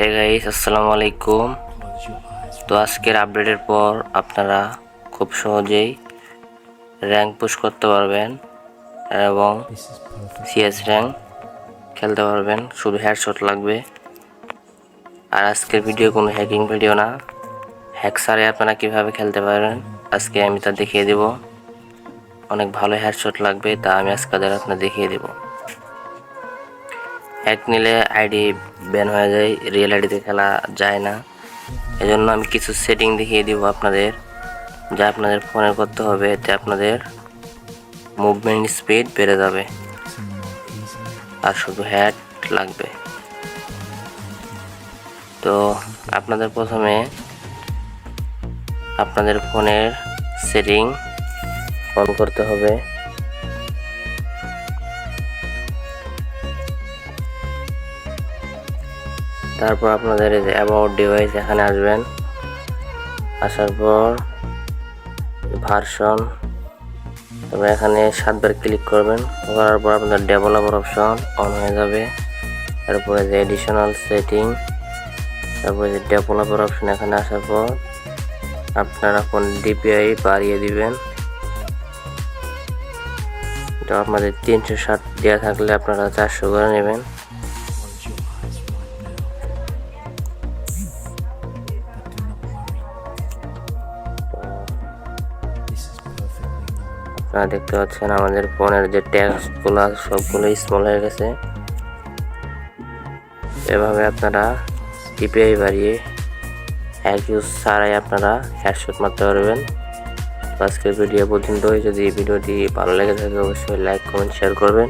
Hey guys আসসালামু আলাইকুম তো আজকের আপডেটের পর আপনারা খুব সহজেই র্যাঙ্ক পুশ করতে পারবেন এবং সিএস র্যাঙ্ক খেলতে পারবেন। শুধু হেডশট লাগবে। আর আজকের ভিডিও কোনো হ্যাকিং ভিডিও না। হ্যাক সারে আপনারা কীভাবে খেলতে পারবেন, আজকে আমি তা দেখিয়ে দেব। অনেক ভালো হেডশট লাগবে, তা আমি আজকে আপনার দেখিয়ে দেবো। হ্যাক নিলে আইডি ব্যান হয়ে যায় রিয়েল আইডিতে খেলা যায় না। এজন্য আমি কিছু সেটিং দেখিয়ে দিব আপনাদের, যা আপনাদের ফোনে করতে হবে, এতে আপনাদের মুভমেন্ট স্পিড বেড়ে যাবে। আর শুধু হ্যাড লাগবে। তো আপনাদের প্রথমে আপনাদের ফোনের সেটিং অন করতে হবে। তারপর আপনাদের এই যে অ্যাবাউট ডিভাইস এখানে আসবেন। আসার পর ভার্সন তারপর এখানে সাতবার ক্লিক করবেন। করার পর আপনাদের ডেভেলপার অপশন অন হয়ে যাবে। তারপরে যে এডিশনাল সেটিং তারপরে যে ডেভেলপার অপশন এখানে আসার পর আপনারা কোন ডিপিআই বাড়িয়ে দিবেন। তো আপনাদের তিনশো ষাট দেওয়া থাকলে আপনারা চারশো করে নেবেন। আপনারা দেখতে পাচ্ছেন আমাদের ফোনের যে ট্যাক্সগুলো সবগুলো স্মল হয়ে গেছে। এভাবে আপনারা টিপিআই বাড়িয়ে এক ইউজ ছাড়াই আপনারা হ্যাডশট মারতে পারবেন। আজকের ভিডিও পর্যন্তই। যদি ভিডিওটি ভালো লেগে থাকে, অবশ্যই লাইক কমেন্ট শেয়ার করবেন।